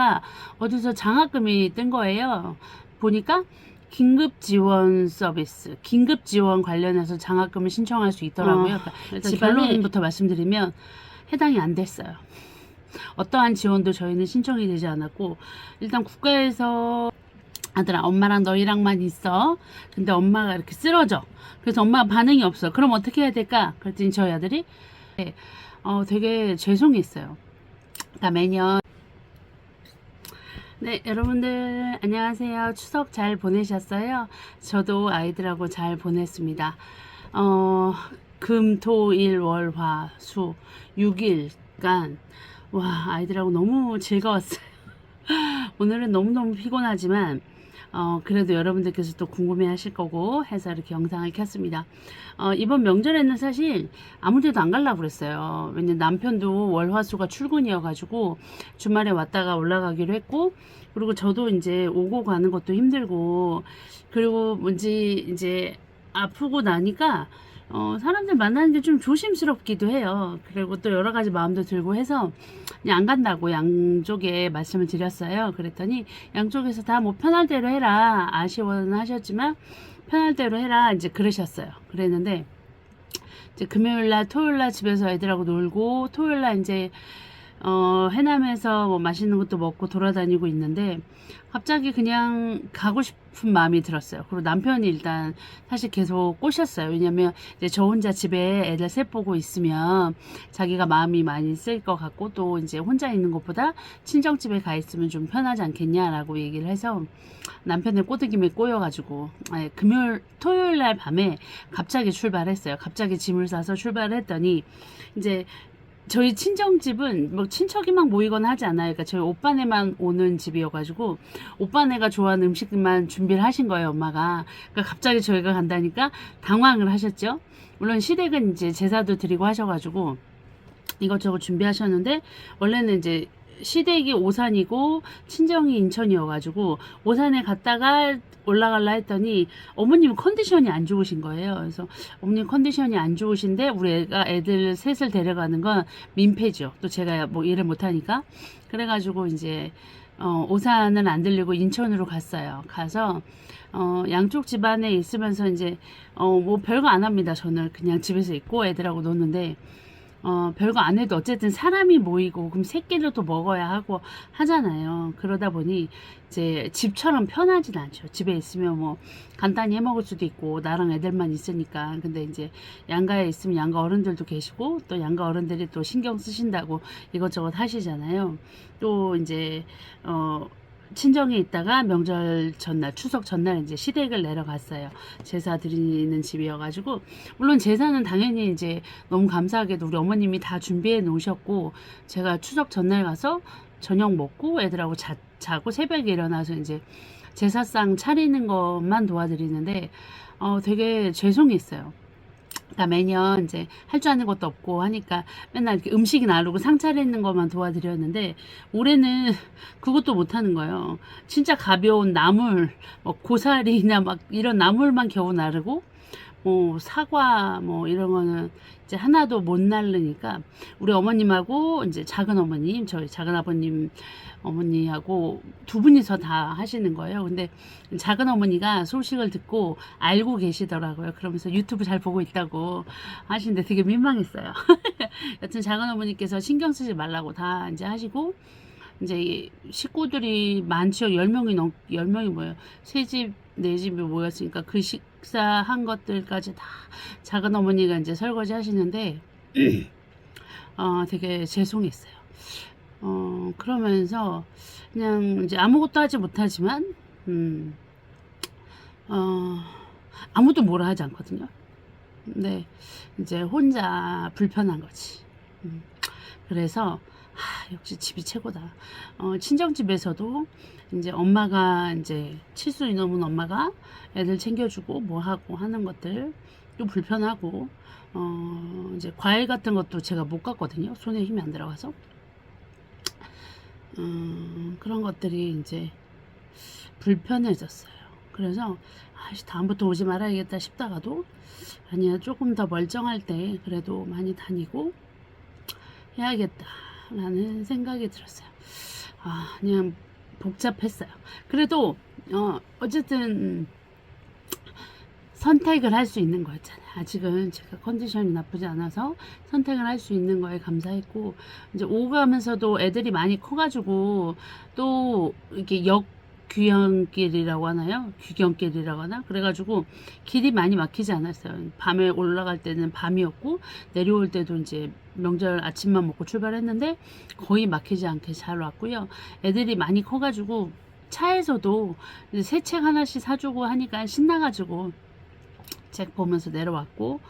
하다가 어디서 장학금이 뜬 거예요. 보니까 긴급 지원 서비스, 긴급 지원 관련해서 장학금을 신청할 수 있더라고요. 어, 그러니까 결론부터 말씀드리면 해당이 안 됐어요. 어떠한 지원도 저희는 신청이 되지 않았고 일단 국가에서 아들아 엄마랑 너희랑만 있어. 근데 엄마가 이렇게 쓰러져. 그래서 엄마가 반응이 없어. 그럼 어떻게 해야 될까? 그랬더니 저희 아들이 네, 어, 되게 죄송했어요. 그러니까 매년 네, 여러분들 안녕하세요. 추석 잘 보내셨어요? 저도 아이들하고 잘 보냈습니다. 어, 금, 토, 일, 월, 화, 수 6일간 와, 아이들하고 너무 즐거웠어요. 오늘은 너무너무 피곤하지만 어, 그래도 여러분들께서 또 궁금해 하실 거고 해서 이렇게 영상을 켰습니다. 어, 이번 명절에는 사실 아무 데도 안 가려고 그랬어요. 왜냐면 남편도 월화수가 출근이어가지고 주말에 왔다가 올라가기로 했고, 그리고 저도 이제 오고 가는 것도 힘들고, 그리고 뭔지 이제 아프고 나니까, 어, 사람들 만나는 게 좀 조심스럽기도 해요. 그리고 또 여러 가지 마음도 들고 해서 그냥 안 간다고 양쪽에 말씀을 드렸어요. 그랬더니 양쪽에서 다 뭐 편할 대로 해라. 아쉬워는 하셨지만 편할 대로 해라. 이제 그러셨어요. 그랬는데 이제 금요일 날, 토요일 날 집에서 애들하고 놀고 토요일 날 이제 어, 해남에서 뭐 맛있는 것도 먹고 돌아다니고 있는데 갑자기 그냥 가고 싶은 마음이 들었어요. 그리고 남편이 일단 사실 계속 꼬셨어요. 왜냐면 이제 저 혼자 집에 애들 셋 보고 있으면 자기가 마음이 많이 쓸 것 같고 또 이제 혼자 있는 것보다 친정집에 가 있으면 좀 편하지 않겠냐라고 얘기를 해서 남편의 꼬드김에 꼬여가지고 아니, 금요일 토요일 날 밤에 갑자기 출발했어요. 갑자기 짐을 싸서 출발을 했더니 이제 저희 친정집은 뭐 친척이 막 모이거나 하지 않아요. 그러니까 저희 오빠네만 오는 집이어가지고 오빠네가 좋아하는 음식만 준비를 하신 거예요, 엄마가. 그러니까 갑자기 저희가 간다니까 당황을 하셨죠. 물론 시댁은 이제 제사도 드리고 하셔가지고 이것저것 준비하셨는데 원래는 이제 시댁이 오산이고 친정이 인천이어가지고 오산에 갔다가 올라갈라 했더니 어머님 컨디션이 안 좋으신 거예요. 그래서 어머님 컨디션이 안 좋으신데 우리 애가 애들 셋을 데려가는 건 민폐죠. 또 제가 뭐 일을 못하니까 그래가지고 이제 어, 오산은 안 들리고 인천으로 갔어요. 가서 어, 양쪽 집안에 있으면서 이제 어, 뭐 별거 안 합니다. 저는 그냥 집에서 있고 애들하고 노는데 어, 별거 안 해도 어쨌든 사람이 모이고 그럼 새끼를 또 먹어야 하고 하잖아요. 그러다 보니 이제 집처럼 편하진 않죠. 집에 있으면 뭐 간단히 해 먹을 수도 있고 나랑 애들만 있으니까. 근데 이제 양가에 있으면 양가 어른들도 계시고 또 양가 어른들이 또 신경 쓰신다고 이것저것 하시잖아요. 또 이제 어 친정에 있다가 명절 전날, 추석 전날 이제 시댁을 내려갔어요. 제사 드리는 집이어가지고. 물론 제사는 당연히 이제 너무 감사하게도 우리 어머님이 다 준비해 놓으셨고, 제가 추석 전날 가서 저녁 먹고 애들하고 자, 자고 새벽에 일어나서 이제 제사상 차리는 것만 도와드리는데, 어, 되게 죄송했어요. 그러니까 매년 이제 할 줄 아는 것도 없고 하니까 맨날 이렇게 음식이 나르고 상 차리는 것만 도와드렸는데 올해는 그것도 못 하는 거예요. 진짜 가벼운 나물, 뭐 고사리나 막 이런 나물만 겨우 나르고 뭐 사과 뭐 이런 거는 이제 하나도 못 날르니까 우리 어머님하고 이제 작은 어머님, 저희 작은 아버님 어머니하고 두 분이서 다 하시는 거예요. 근데 작은 어머니가 소식을 듣고 알고 계시더라고요. 그러면서 유튜브 잘 보고 있다고 하시는데 되게 민망했어요. 여튼 작은 어머니께서 신경 쓰지 말라고 다 이제 하시고 이제 이 식구들이 많죠. 10명이 넘, 10명이 뭐예요. 세 집, 네 집이 모였으니까 그 식사한 것들까지 다 작은 어머니가 이제 설거지 하시는데, 어, 되게 죄송했어요. 어, 그러면서 그냥 이제 아무것도 하지 못하지만, 음, 어, 아무도 뭐라 하지 않거든요. 근데 이제 혼자 불편한 거지. 음, 그래서 하, 역시 집이 최고다. 어, 친정집에서도 이제 엄마가 이제 칠순이 넘은 엄마가 애들 챙겨주고 뭐 하고 하는 것들 또 불편하고 어, 이제 과일 같은 것도 제가 못 갖거든요. 손에 힘이 안 들어가서. 음, 그런 것들이 이제 불편해졌어요. 그래서 아씨 다음부터 오지 말아야겠다 싶다가도 아니야 조금 더 멀쩡할 때 그래도 많이 다니고 해야겠다 라는 생각이 들었어요. 아, 그냥 복잡했어요. 그래도 어, 어쨌든 선택을 할 수 있는 거였잖아요. 아직은 제가 컨디션이 나쁘지 않아서 선택을 할 수 있는 거에 감사했고 이제 오가면서도 애들이 많이 커가지고 또 이렇게 역 귀향길이라고 하나요? 귀경길이라고 하나? 그래가지고 길이 많이 막히지 않았어요. 밤에 올라갈 때는 밤이었고 내려올 때도 이제 명절 아침만 먹고 출발했는데 거의 막히지 않게 잘 왔고요. 애들이 많이 커가지고 차에서도 새 책 하나씩 사주고 하니까 신나가지고 책 보면서 내려왔고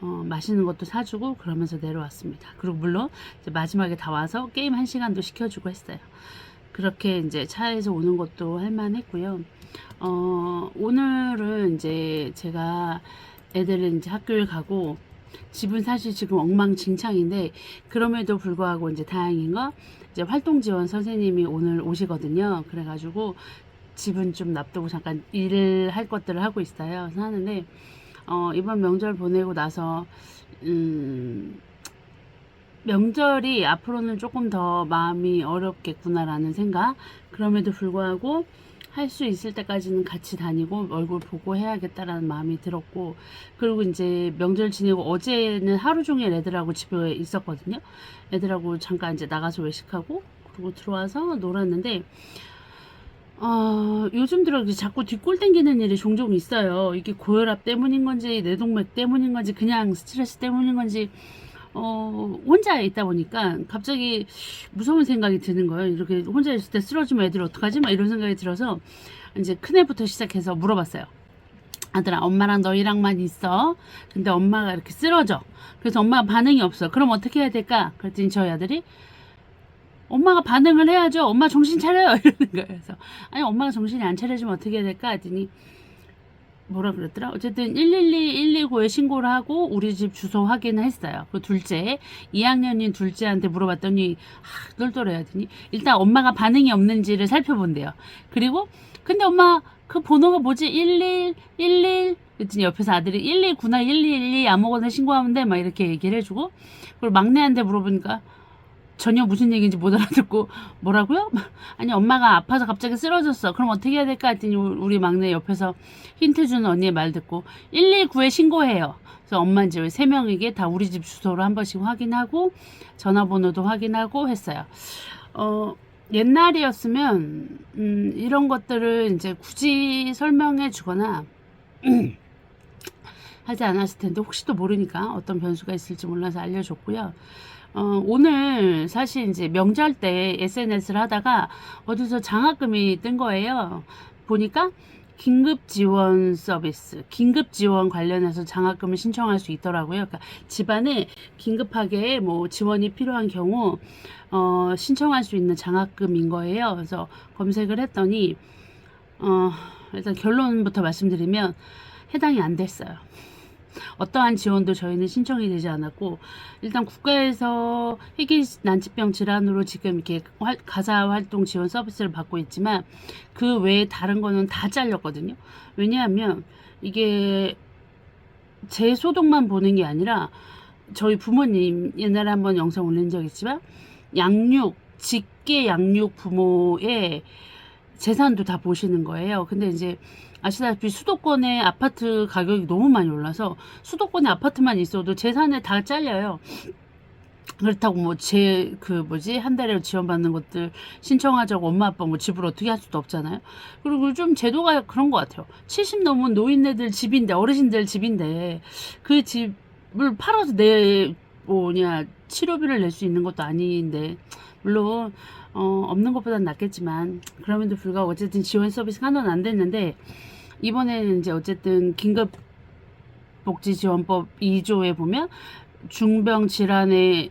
어, 맛있는 것도 사주고 그러면서 내려왔습니다. 그리고 물론 마지막에 다 와서 게임 한 시간도 시켜주고 했어요. 그렇게 이제 차에서 오는 것도 할만했고요. 어, 오늘은 이제 제가 애들은 이제 학교를 가고 집은 사실 지금 엉망진창인데 그럼에도 불구하고 이제 다행인 거 이제 활동 지원 선생님이 오늘 오시거든요. 그래가지고 집은 좀 놔두고 잠깐 일을 할 것들을 하고 있어요. 그래서 하는데 어, 이번 명절 보내고 나서 음, 명절이 앞으로는 조금 더 마음이 어렵겠구나라는 생각. 그럼에도 불구하고 할 수 있을 때까지는 같이 다니고 얼굴 보고 해야겠다라는 마음이 들었고 그리고 이제 명절 지내고 어제는 하루 종일 애들하고 집에 있었거든요. 애들하고 잠깐 이제 나가서 외식하고 그리고 들어와서 놀았는데 어, 요즘 들어 자꾸 뒷골 당기는 일이 종종 있어요. 이게 고혈압 때문인 건지, 뇌동맥 때문인 건지, 그냥 스트레스 때문인 건지, 어, 혼자 있다 보니까 갑자기 무서운 생각이 드는 거예요. 이렇게 혼자 있을 때 쓰러지면 애들 어떡하지? 막 이런 생각이 들어서 이제 큰애부터 시작해서 물어봤어요. 아들아, 엄마랑 너희랑만 있어. 근데 엄마가 이렇게 쓰러져. 그래서 엄마가 반응이 없어. 그럼 어떻게 해야 될까? 그랬더니 저희 아들이 엄마가 반응을 해야죠. 엄마 정신 차려요. 이러는 거예요. 그래서 아니 엄마가 정신이 안 차려지면 어떻게 해야 될까? 했더니 뭐라 그랬더라? 어쨌든 112, 119에 신고를 하고 우리 집 주소 확인을 했어요. 그 둘째, 2학년인 둘째한테 물어봤더니 하, 똘똘해 하더니 일단 엄마가 반응이 없는지를 살펴본대요. 그리고 근데 엄마 그 번호가 뭐지? 11, 11 그랬더니 옆에서 아들이 119나 1212 아무거나 신고하면 돼. 막 이렇게 얘기를 해주고 그리고 막내한테 물어보니까 전혀 무슨 얘기인지 못 알아듣고 뭐라고요? 아니 엄마가 아파서 갑자기 쓰러졌어. 그럼 어떻게 해야 될까 했더니 우리 막내 옆에서 힌트 주는 언니의 말 듣고 119에 신고해요. 그래서 엄마 이제 세 명에게 다 우리 집 주소를 한 번씩 확인하고 전화번호도 확인하고 했어요. 어 옛날이었으면 음, 이런 것들을 이제 굳이 설명해 주거나 하지 않았을 텐데 혹시 또 모르니까 어떤 변수가 있을지 몰라서 알려줬고요. 어, 오늘 사실 이제 명절 때 SNS를 하다가 어디서 장학금이 뜬 거예요. 보니까 긴급 지원 서비스, 긴급 지원 관련해서 장학금을 신청할 수 있더라고요. 그러니까 집안에 긴급하게 뭐 지원이 필요한 경우 어, 신청할 수 있는 장학금인 거예요. 그래서 검색을 했더니 어, 일단 결론부터 말씀드리면 해당이 안 됐어요. 어떠한 지원도 저희는 신청이 되지 않았고 일단 국가에서 희귀 난치병 질환으로 지금 이렇게 활- 가사 활동 지원 서비스를 받고 있지만 그 외에 다른 거는 다 잘렸거든요. 왜냐하면 이게 제 소득만 보는 게 아니라 저희 부모님 옛날에 한번 영상 올린 적 있지만 양육 직계 양육 부모의 재산도 다 보시는 거예요. 근데 이제 아시다시피 수도권의 아파트 가격이 너무 많이 올라서 수도권의 아파트만 있어도 재산에 다 잘려요. 그렇다고 뭐 제 그 뭐지 한 달에 지원받는 것들 신청하자고 엄마 아빠 뭐 집을 어떻게 할 수도 없잖아요. 그리고 좀 제도가 그런 것 같아요. 70 넘은 노인네들 집인데 어르신들 집인데 그 집을 팔아서 내 뭐냐 치료비를 낼 수 있는 것도 아닌데 물론 어, 없는 것보단 낫겠지만 그럼에도 불구하고 어쨌든 지원 서비스가 하나는 안 됐는데 이번에는 이제 어쨌든 긴급 복지지원법 2조에 보면 중병 질환에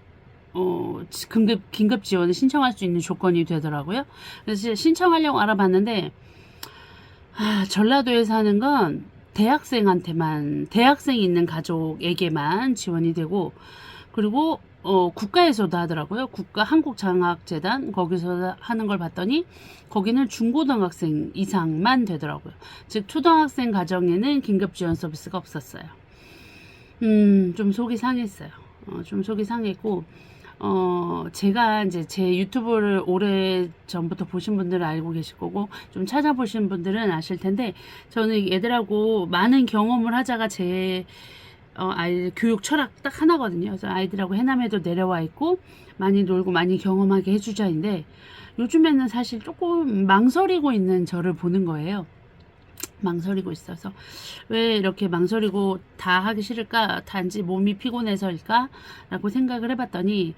어, 긴급 긴급 지원을 신청할 수 있는 조건이 되더라고요. 그래서 신청하려고 알아봤는데 아, 전라도에 사는 건 대학생한테만 대학생이 있는 가족에게만 지원이 되고 그리고 어, 국가에서도 하더라고요. 국가 한국장학재단 거기서 하는 걸 봤더니 거기는 중고등학생 이상만 되더라고요. 즉 초등학생 가정에는 긴급 지원 서비스가 없었어요. 음, 좀 속이 상했어요. 어, 좀 속이 상했고 어, 제가 이제 제 유튜브를 오래 전부터 보신 분들은 알고 계실 거고, 좀 찾아보신 분들은 아실 텐데, 저는 애들하고 많은 경험을 하자가 제, 어, 아이들 교육 철학 딱 하나거든요. 그래서 아이들하고 해남에도 내려와 있고, 많이 놀고 많이 경험하게 해주자인데, 요즘에는 사실 조금 망설이고 있는 저를 보는 거예요. 망설이고 있어서 왜 이렇게 망설이고 다 하기 싫을까 단지 몸이 피곤해서일까 라고 생각을 해봤더니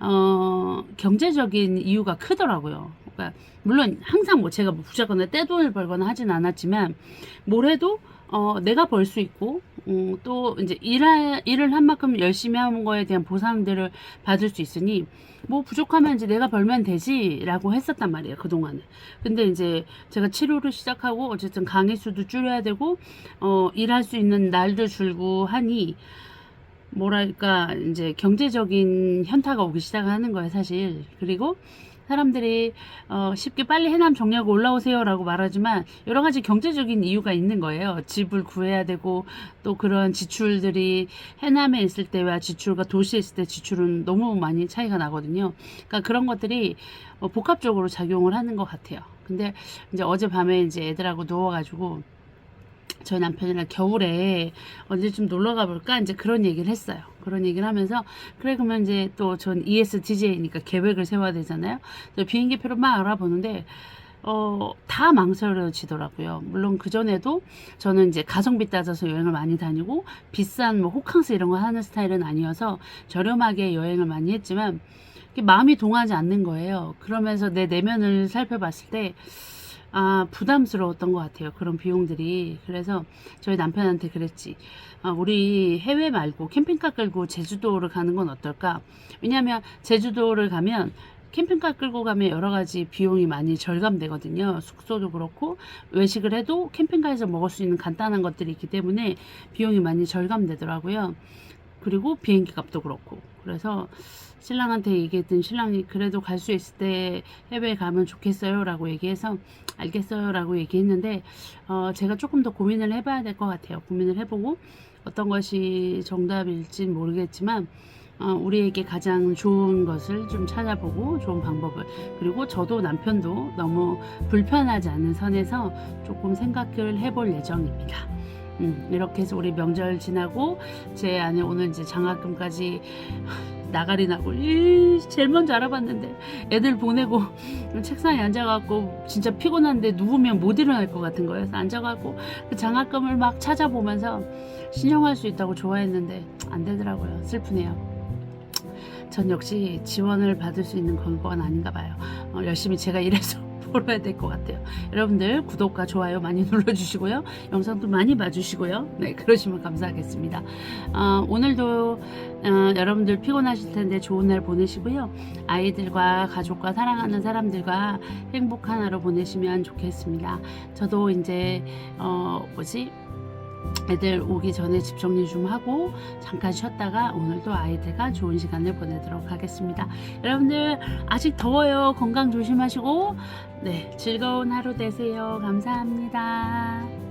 어 경제적인 이유가 크더라고요 그러니까 물론 항상 뭐 제가 뭐 부자거나 떼돈을 벌거나 하진 않았지만 뭘 해도 어 내가 벌 수 있고 음, 또 이제 일하, 일을 한 만큼 열심히 한 거에 대한 보상들을 받을 수 있으니 뭐 부족하면 이제 내가 벌면 되지라고 했었단 말이에요 그동안은. 근데 이제 제가 치료를 시작하고 어쨌든 강의 수도 줄여야 되고 어 일할 수 있는 날도 줄고 하니 뭐랄까 이제 경제적인 현타가 오기 시작하는 거예요 사실. 그리고 사람들이 어, 쉽게 빨리 해남 정리하고 올라오세요라고 말하지만 여러 가지 경제적인 이유가 있는 거예요. 집을 구해야 되고 또 그런 지출들이 해남에 있을 때와 지출과 도시에 있을 때 지출은 너무 많이 차이가 나거든요. 그러니까 그런 것들이 어, 복합적으로 작용을 하는 것 같아요. 근데 이제 어젯밤에 이제 애들하고 누워가지고 저희 남편이랑 겨울에 언제쯤 놀러 가볼까 이제 그런 얘기를 했어요. 그런 얘기를 하면서 그래 그러면 이제 또 전 ESTJ니까 계획을 세워야 되잖아요. 비행기표를 막 알아보는데 어, 다 망설여지더라고요. 물론 그전에도 저는 이제 가성비 따져서 여행을 많이 다니고 비싼 뭐 호캉스 이런 거 하는 스타일은 아니어서 저렴하게 여행을 많이 했지만 마음이 동하지 않는 거예요. 그러면서 내 내면을 살펴봤을 때 아, 부담스러웠던 것 같아요. 그런 비용들이. 그래서 저희 남편한테 그랬지. 아, 우리 해외 말고 캠핑카 끌고 제주도를 가는 건 어떨까? 왜냐면 제주도를 가면 캠핑카 끌고 가면 여러 가지 비용이 많이 절감되거든요. 숙소도 그렇고 외식을 해도 캠핑카에서 먹을 수 있는 간단한 것들이 있기 때문에 비용이 많이 절감되더라고요. 그리고 비행기 값도 그렇고. 그래서 신랑한테 얘기했더니 신랑이 그래도 갈 수 있을 때 해외에 가면 좋겠어요 라고 얘기해서 알겠어요 라고 얘기했는데 어, 제가 조금 더 고민을 해봐야 될 것 같아요 고민을 해보고 어떤 것이 정답일진 모르겠지만 어, 우리에게 가장 좋은 것을 좀 찾아보고 좋은 방법을 그리고 저도 남편도 너무 불편하지 않은 선에서 조금 생각을 해볼 예정입니다. 음, 이렇게 해서 우리 명절 지나고 제 안에 오늘 이제 장학금까지 나가리 나고 이, 제일 먼저 알아봤는데 애들 보내고 책상에 앉아갖고 진짜 피곤한데 누우면 못 일어날 것 같은 거예요. 그래서 앉아갖고 그 장학금을 막 찾아보면서 신청할 수 있다고 좋아했는데 안 되더라고요. 슬프네요. 전 역시 지원을 받을 수 있는 건건 아닌가 봐요. 어, 열심히 제가 일해서 벌어야 될 것 같아요. 여러분들 구독과 좋아요 많이 눌러주시고요. 영상도 많이 봐주시고요. 네, 그러시면 감사하겠습니다. 어, 오늘도 어, 여러분들 피곤하실 텐데 좋은 날 보내시고요. 아이들과 가족과 사랑하는 사람들과 행복한 하루 보내시면 좋겠습니다. 저도 이제 어, 뭐지? 애들 오기 전에 집 정리 좀 하고 잠깐 쉬었다가 오늘도 아이들과 좋은 시간을 보내도록 하겠습니다. 여러분들 아직 더워요. 건강 조심하시고 네 즐거운 하루 되세요. 감사합니다.